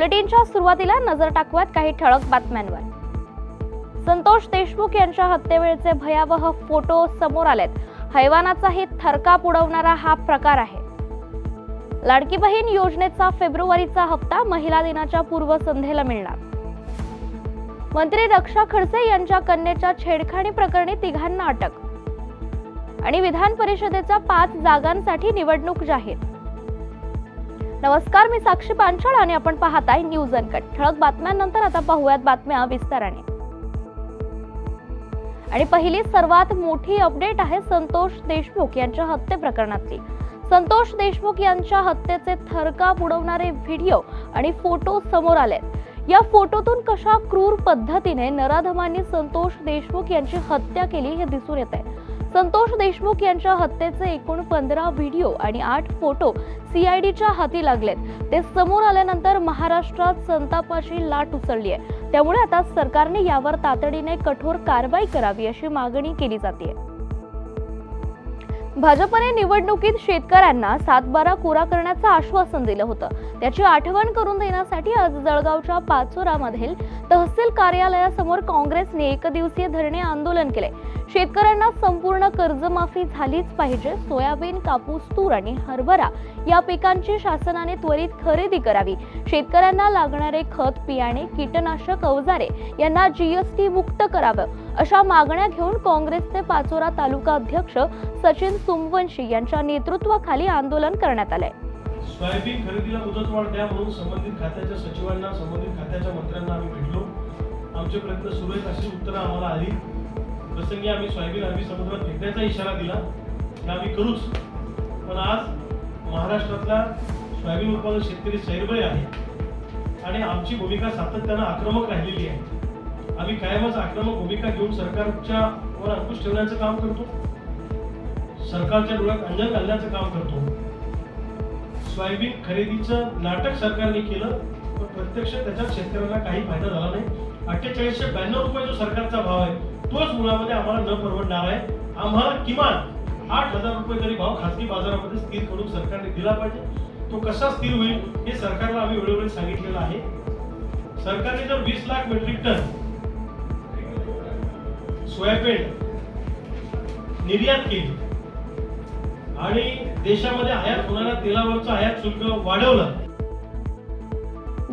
बुलेटिनच्या सुरुवातीला नजर टाकूयात काही ठळक बातम्यांवर. संतोष देशमुख यांच्या हत्येवेळचे भयावह फोटो समोर आलेत. हैवानाचाही थरकाप उडवणारा हा प्रकार आहे. लाडकी बहीण योजनेचा फेब्रुवारीचा हप्ता महिला दिनाच्या पूर्वसंध्येला मिळणार. मंत्री रक्षा खडसे यांच्या कन्येच्या छेडखाणी प्रकरणी तिघांना अटक. आणि विधान परिषदेच्या पाच जागांसाठी निवडणूक जाहीर. नमस्कार मी साक्षी पांचाळ आणि आपण पाहताय न्यूज अनकट. ठळक बातम्यांनंतर आता पाहूयात बातम्या विस्ताराने. आणि पहिली सर्वात मोठी अपडेट आहे संतोष देशमुख यांच्या हत्ये प्रकरणातली. संतोष देशमुख यांच्या हत्येचे थरका उडवणारे व्हिडिओ आणि फोटो समोर आलेत. या फोटोतून कशा क्रूर पद्धतीने नराधमांनी संतोष देशमुख यांची हत्या केली हे दिसून येत आहे संतोष देशमुख यांच्या हत्येचे एकूण पंधरा व्हिडिओ आणि आठ फोटो सीआयडीच्या हाती लागलेत. ते समोर आल्यानंतर महाराष्ट्रात संतापाची लाट उसळली आहे त्यामुळे आता सरकारने यावर तातडीने कठोर कारवाई करावी अशी मागणी केली जाते भाजपने निवडणुकीत शेतकऱ्यांना सातबारा कोरा करण्याचं आश्वासन दिलं होतं. त्याची आठवण करून देण्यासाठी आज जळगावच्या पाचोरामधील तहसील कार्यालयासमोर काँग्रेसने एकदिवसीय धरणे आंदोलन केले. शेतकऱ्यांना संपूर्ण कर्जमाफी झालीच पाहिजे. सोयाबीन कापूस तूर आणि हरभरा या पिकांची शासनाने त्वरित खरेदी करावी. शेतकऱ्यांना लागणारे खत बियाणे कीटनाशक अवजारे यांना जीएसटी मुक्त करावं अशा मागण्या घेऊन काँग्रेसचे पाचोरा तालुका अध्यक्ष सचिन सुमवंशी यांच्या नेतृत्वाखाली आंदोलन करण्यात आलंय. सोयाबीन खरेदीला मुदतवाढ द्या म्हणून संबंधित खात्याच्या सचिवांना संबंधित खात्याच्या मंत्र्यांना आम्ही भेटलो. आमचे प्रयत्न सुरू आहेत अशी उत्तरं आम्हाला आली. प्रसंगी आम्ही सोयाबीन आम्ही समुद्रात फेकण्याचा इशारा दिला. आम्ही करूच. पण आज महाराष्ट्रातला सोयाबीन उत्पादक शेतकरी सैरबय आहे आणि आमची भूमिका सातत्यानं आक्रमक राहिलेली आहे. आम्ही कायमच आक्रमक भूमिका घेऊन सरकारच्या वर अंकुश ठेवण्याचं काम करतो. सरकारच्या डोळ्यात अंजन घालण्याचं काम करतो. सोयाबीन खरेदीचं नाटक सरकारने केलं पण प्रत्यक्ष त्याच्यात शेतकऱ्यांना काही फायदा झाला नाही. अठ्ठेचाळीसशे ब्याण्णव रुपये जो सरकारचा भाव आहे तोच मुळामध्ये आम्हाला न परवडणार आहे. आम्हाला किमान आठ हजार रुपये तरी भाव खासगी बाजारामध्ये स्थिर करून सरकारने दिला पाहिजे. तो कसा स्थिर होईल हे सरकारला आम्ही वेळोवेळी सांगितलेलं आहे. सरकारने जर वीस लाख मेट्रिक टन सोयाबीन निर्यात केली आणि देशामध्ये आयात होणाऱ्या तेलावरचा आयात शुल्क वाढवलं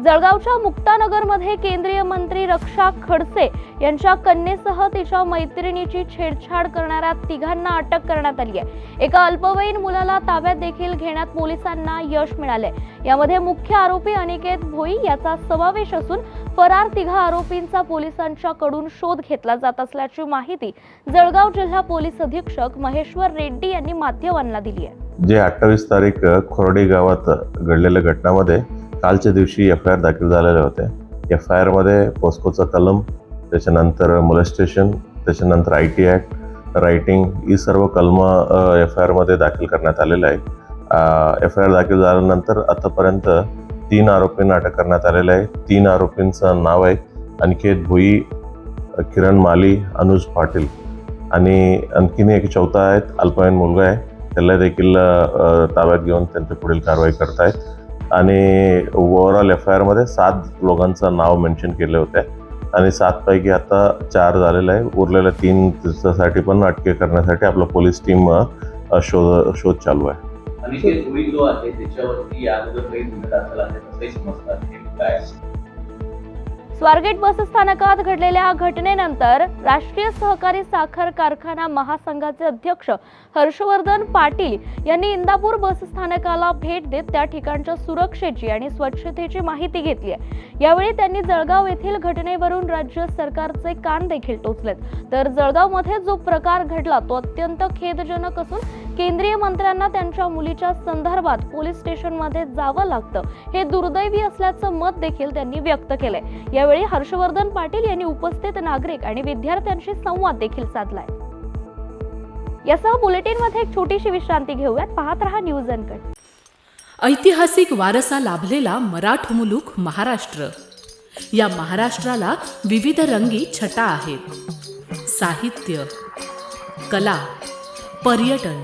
जळगावच्या मुक्तानगरमध्ये केंद्रीय मंत्री रक्षा खडसे यांच्या कन्येसह तिच्या मैत्रिणीची छेडछाड करणाऱ्या तिघांना अटक करण्यात आली आहे. एका अल्पवयीन मुलाला ताब्यात देखील घेण्यात पोलिसांना यश मिळाले यामध्ये मुख्य आरोपी अनिकेत भोई याचा समावेश असून फरार तिघा आरोपींचा पोलिसांच्या कडून शोध घेतला जात असल्याची माहिती जळगाव जिल्हा पोलीस अधीक्षक महेश्वर रेड्डी यांनी माध्यमांना दिली आहे. जे अठ्ठावीस तारीख खोरडी गावात घडलेल्या घटनामध्ये कालच्या दिवशी एफ आय आर दाखल झालेल्या होत्या एफ आय आरमध्ये पोस्कोचा कलम त्याच्यानंतर मोलेस्टेशन त्याच्यानंतर आय टी ॲक्ट रायटिंग ही सर्व कलम एफ आय आरमध्ये दाखल करण्यात आलेलं आहे एफ आय आर दाखल झाल्यानंतर आतापर्यंत तीन आरोपींना अटक करण्यात आलेलं आहे तीन आरोपींचं नाव आहे अनिकेत भोई किरण माली अनुज पाटील. आणि आणखीन एक चौथा आहेत अल्पवयीन मुलगा आहे. त्याला देखील ताब्यात घेऊन त्यांची पुढील कारवाई करतायत. आणि ओव्हरऑल एफ आय आरमध्ये सात लोकांचं नाव मेन्शन केले होते. आणि सातपैकी आता चार झालेलं आहे. उरलेल्या तीन दिवसासाठी पण अटके करण्यासाठी आपलं पोलीस टीम शोध शोध चालू आहे. आणि जो आहे त्याच्यावरती स्वारगेट बस स्थानकात घडलेल्या घटनेनंतर राष्ट्रीय सहकारी साखर कारखाना महासंघाचे अध्यक्ष हर्षवर्धन पाटील यांनी इंदापूर बस स्थानकाला भेट देत त्या ठिकाणच्या सुरक्षेची आणि स्वच्छतेची माहिती घेतली आहे. यावेळी त्यांनी जळगाव येथील घटनेवरून राज्य सरकारचे कान देखील टोचलेत. तर जळगावमध्ये जो प्रकार घडला तो अत्यंत खेदजनक असून केंद्रीय मंत्र्यांना त्यांच्या मुलीच्या संदर्भात पोलीस स्टेशनमध्ये जावं लागतं. हे दुर्दैवी असल्याचं मत देखील त्यांनी व्यक्त केलंय. यावेळी हर्षवर्धन पाटील यांनी उपस्थित नागरिक आणि विद्यार्थ्यांशी संवाद देखील साधलाय. यासह बुलेटिनमध्ये एक छोटीशी विश्रांती घेऊयात. पाहत रहा न्यूज अनकट ऐतिहासिक वारसा लाभलेला मराठ मुलूक महाराष्ट्र. या महाराष्ट्राला विविध रंगी छटा आहेत. साहित्य कला पर्यटन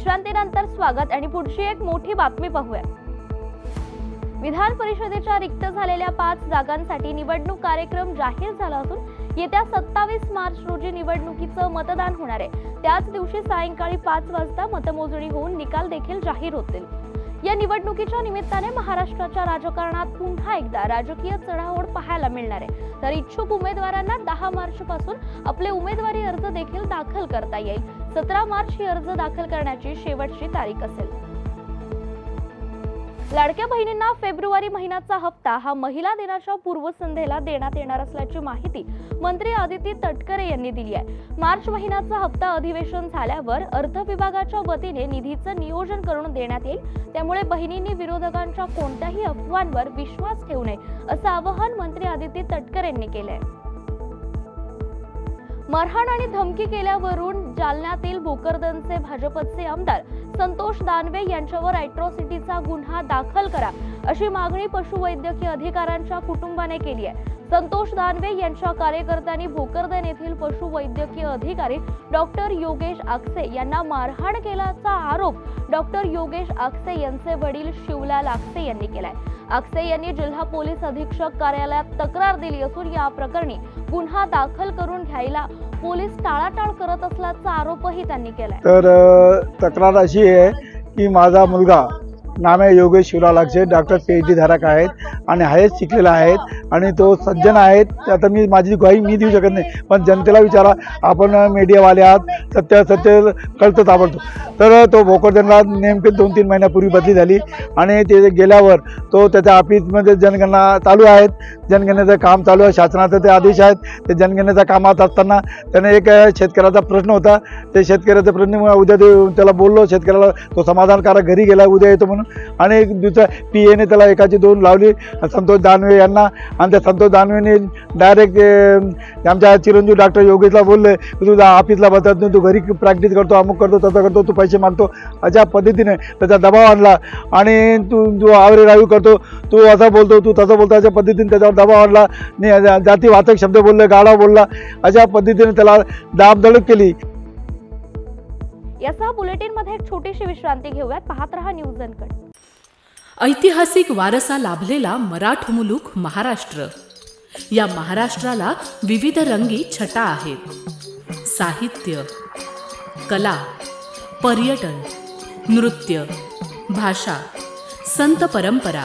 विश्रांतीनंतर स्वागत आणि पुढची एक मोठी बातमी पाहूया. विधान परिषदेच्या रिक्त झालेल्या पाच जागांसाठी निवडणूक कार्यक्रम जाहीर झाला असून येत्या सत्तावीस मार्च रोजी निवडणुकीचं मतदान होणार आहे. त्याच दिवशी सायंकाळी पाच वाजता मतमोजणी होऊन निकाल देखील जाहीर होतील. या निवडणुकीच्या निमित्ताने महाराष्ट्राच्या राजकारणात पुन्हा एकदा राजकीय चढाओढ पाहायला मिळणार आहे. तर इच्छुक उमेदवारांना दहा मार्च पासून आपले उमेदवारी अर्ज देखील दाखल करता येईल. सतरा मार्च ही अर्ज दाखल करण्याची शेवटची तारीख असेल. लाडक्या बहिणींना फेब्रुवारी महिन्याचा हप्ता हा महिला दिनाच्या पूर्वसंध्येला देण्यात येणार असल्याची माहिती मंत्री आदिती तटकरे यांनी दिली आहे. मार्च महिन्याचा हप्ता अधिवेशन झाल्यावर अर्थ विभागाच्या वतीने निधीचं नियोजन करून देण्यात येईल. त्यामुळे बहिणींनी विरोधकांच्या कोणत्याही अफवांवर विश्वास ठेवू नये असं आवाहन मंत्री आदिती तटकरे यांनी केलंय. मारहाण आणि धमकी केल्यावरून जालन्यातील भोकरदनचे भाजपचे आमदार संतोष दानवे यांच्यावर अॅट्रॉसिटीचा गुन्हा दाखल करा अशी मागणी पशुवैद्यकीय अधिकाऱ्यांच्या कुटुंबाने केली आहे. संतोष दानवे यांच्या कार्यकर्त्यांनी भोकरदन येथील पशुवैद्यकीय अधिकारी डॉक्टर योगेश आक्से यांना मारहाण केल्याचा आरोप डॉक्टर योगेश आक्से यांचे वडील शिवलाल आक्से यांनी केलाय. अक्षय यांनी जिल्हा पोलीस अधीक्षक कार्यालयात तक्रार दिली असून या प्रकरणी गुन्हा दाखल करून घ्यायला पोलीस टाळाटाळ करत असल्याचा आरोपही त्यांनी केला तर तक्रार अशी आहे की माझा मुलगा नाम आहे Yogesh Shivrao Lagshe doctor P H D धारक आहेत आणि आहेच शिकलेला आहेत. आणि तो सज्जन आहेत. आता मी माझी ग्वाही मी देऊ शकत नाही. पण जनतेला विचारा आपण मीडियावाले आहात सत्य सत्य कळतं ताबडतो तर तो भोकरदनला नेमके दोन तीन महिन्यापूर्वी बदली झाली. आणि ते गेल्यावर तो त्याच्या ऑफिसमध्ये जनगणना चालू आहेत. जनगणनेचं काम चालू आहे. शासनाचे ते आदेश आहेत. ते जनगणनेच्या कामात असताना त्याने एक शेतकऱ्याचा प्रश्न होता. ते शेतकऱ्याचा प्रश्न उद्या ते त्याला बोललो. शेतकऱ्याला तो समाधानकारक घरी गेला उद्या येतो म्हणून. आणि एक दुसरा पी एने त्याला एकाची दोन लावली. संतोष दानवे यांना. आणि त्या संतोष दानवेने डायरेक्ट आमच्या चिरंजीव डॉक्टर योगेशला बोलले की तू ऑफिसला बसत नाही. तू घरी प्रॅक्टिस करतो अमुक करतो तसं करतो. तू पैसे मागतो. अशा पद्धतीने त्याचा दबाव आणला. आणि तू जो आवरे राहू करतो. तू असं बोलतो तू तसं बोलतो. अशा पद्धतीने त्याच्यावर दबाव आणला आणि जातीवाचक शब्द बोलले गाडा बोलला अशा पद्धतीने त्याला दाबदडप केली. यासह बुलेटिनमध्ये एक छोटीशी विश्रांती घेऊयात. पाहत रहा न्यूज अनकट ऐतिहासिक वारसा लाभलेला मराठ मुलूक महाराष्ट्र. या महाराष्ट्राला विविध रंगी छटा आहेत. साहित्य कला पर्यटन नृत्य भाषा संत परंपरा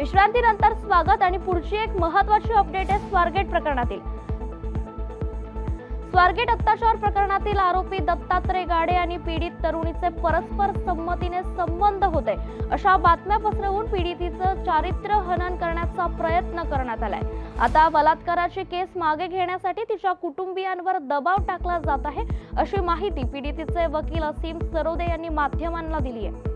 विश्रांतीनंतर स्वागत आणि पुढची एक महत्वाची अपडेट आहे स्वारगेट प्रकरणातील. स्वारगेट अत्याचार प्रकरणातील आरोपी दत्तात्रय गाडे आणि पीडित तरुणीचे परस्पर संमतीने संबंध होते. अशा बातम्या पसरवून पीडितीचं चारित्र्य हनन करण्याचा प्रयत्न करण्यात आलाय. आता बलात्काराची केस मागे घेण्यासाठी तिच्या कुटुंबियांवर दबाव टाकला जात आहे अशी माहिती पीडितीचे वकील असीम सरोदे यांनी माध्यमांना दिली आहे.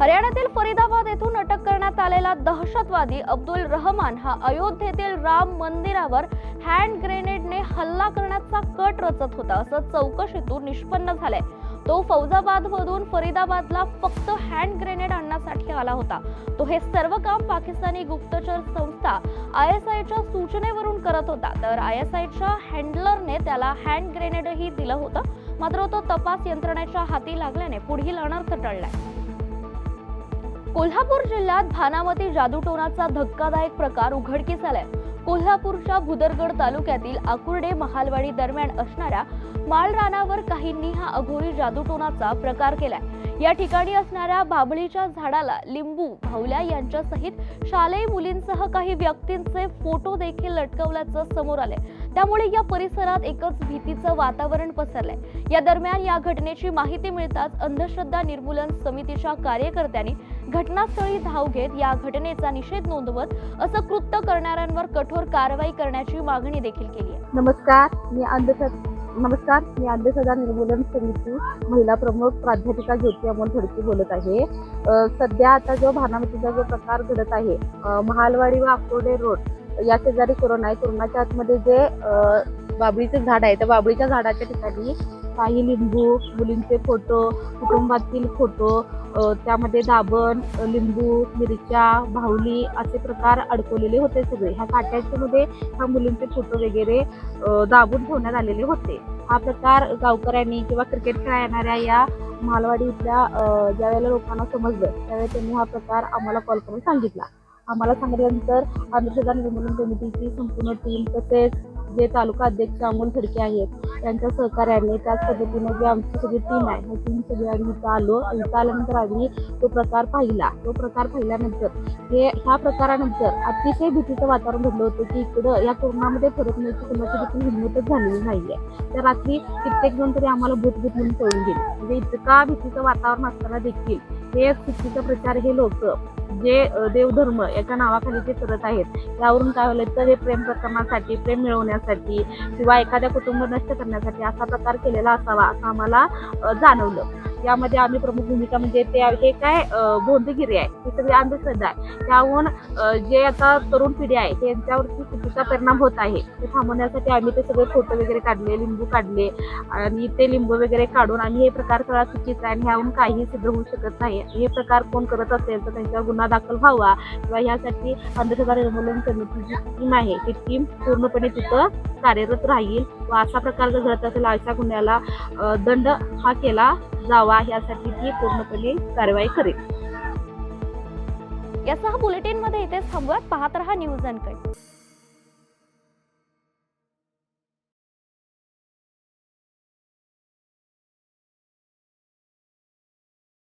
हरियाणातील फरीदाबाद येथून अटक करण्यात आलेला दहशतवादी अब्दुल रहमान हा अयोध्येतील राम मंदिरावर हँड ग्रेनेडने हल्ला करण्याचा कट रचत होता असं चौकशीतून निष्पन्न झालंय. तो फौजाबाद मधून फरीदाबादला फक्त हँड ग्रेनेड आणण्यासाठी आला होता. तो हे सर्व काम पाकिस्तानी गुप्तचर संस्था आय एस आयच्या सूचनेवरून करत होता. तर आय एस आयच्या हँडलरने त्याला हँड ग्रेनेडही दिलं होतं. मात्र तो तपास यंत्रणेच्या हाती लागल्याने पुढील अनर्थ टळलाय. कोल्हापूर जिल्ह्यात भानामती जादूटोणाचा धक्कादायक प्रकार उघडकीस आलाय. कोल्हापूरच्या भुदरगड तालुक्यातील आकुर्डे महालवाडी दरम्यान असणाऱ्या माळरानावर काहींनी हा अघोरी जादूटोणाचा प्रकार केलाय. या ठिकाणी असणाऱ्या बाभळीच्या झाडाला लिंबू भावल्या यांच्यासहित शालेय मुलींसह काही व्यक्तींचे फोटो देखील लटकवल्याचं समोर आले त्यामुळे या परिसरात एकच भीतीचं वातावरण पसरलंय. या दरम्यान या घटनेची माहिती मिळताच अंधश्रद्धा निर्मूलन समितीच्या कार्यकर्त्यांनी घटनास्थळी धाव घेत या घटनेचा निषेध नोंदवत असं कृत्य करणाऱ्यांवर कठोर कारवाई करण्याची मागणी देखील केली आहे. नमस्कार मी अंधश्रद्धा नमस्कार मी अंधश्रद्धा निर्मूलन समिती महिला प्रमुख प्राध्यापिका ज्योती अमोल फडके बोलत आहे. सध्या आता जो भानामतीचा जो प्रकार घडत आहे महालवाडी व अकोडे रोड या शेजारी कोरोना आहे. कोरोनाच्या आतमध्ये जे बाबळीचे बाबळीचं झाड आहे त्या बाबळीच्या झाडाच्या ठिकाणी काही लिंबू मुलींचे फोटो कुटुंबातील फोटो त्यामध्ये दाबण लिंबू मिरच्या भावली असे प्रकार अडकवलेले होते सगळे. ह्या काट्याच्या मध्ये ह्या मुलींचे फोटो वगैरे दाबून ठेवण्यात आलेले होते. हा प्रकार गावकऱ्यांनी किंवा क्रिकेट खेळा येणाऱ्या या मालवाडी इथल्या ज्या वेळेला लोकांना समजलं त्यावेळेला त्यांनी हा प्रकार आम्हाला कॉल करून सांगितला. आम्हाला सांगितल्यानंतर अंधश्रद्धा निर्मूलन समितीची संपूर्ण टीम तसेच जे तालुका अध्यक्ष अमोल खडके आहेत त्यांच्या सहकार्याने त्याच पद्धतीने जी आमची सगळी टीम आहे ती टीम सगळी आम्ही इथं आलो. इथं आल्यानंतर आम्ही तो प्रकार पाहिला. तो प्रकार पाहिल्यानंतर हे ह्या प्रकारानंतर अतिशय भीतीचं वातावरण घडलं होतं की इकडं या कोरोनामध्ये फरकण्याची कुणाची देखील हिंमतच झालेली नाहीये. त्या रात्री कित्येक जण तरी आम्हाला भूतभूत म्हणून पळून गेले. म्हणजे इतका भीतीचं वातावरण असताना देखील हे चुकीचा प्रचार हे लोक जे देवधर्म याच्या नावाखाली ते करत आहेत त्यावरून काय होईल तर हे प्रेम प्रकरणासाठी प्रेम मिळवण्यासाठी किंवा एखाद्या कुटुंब नष्ट करण्यासाठी असा प्रकार केलेला असावा असं आम्हाला जाणवलं. यामध्ये आम्ही प्रमुख भूमिका म्हणजे ते हे काय अ, आहे. ही सगळी अंधश्रद्धा आहे. त्याहून जे आता तरुण पिढी आहे त्यांच्यावरती चुकीचा परिणाम होत आहे. ते थांबवण्यासाठी आम्ही ते सगळे फोटो वगैरे काढले लिंबू काढले आणि ते लिंबू वगैरे काढून आम्ही हे प्रकार सगळा चुकीचा आहे आणि ह्याहून काही सिद्ध होऊ शकत नाही. हे प्रकार कोण करत असेल तर त्यांच्यावर गुन्हा दाखल व्हावा किंवा ह्यासाठी अंधश्रद्धा निर्मूलन समितीची टीम आहे ती टीम पूर्णपणे तिथं कार्यरत राहील. व असा प्रकार जर घडत असेल अशा गुन्ह्याला दंड हा केला जावा यासाठी ती पूर्णपणे कारवाई करेल. यासह बुलेटिनमध्ये इथेच थांबवत पाहत रहा न्यूज अँड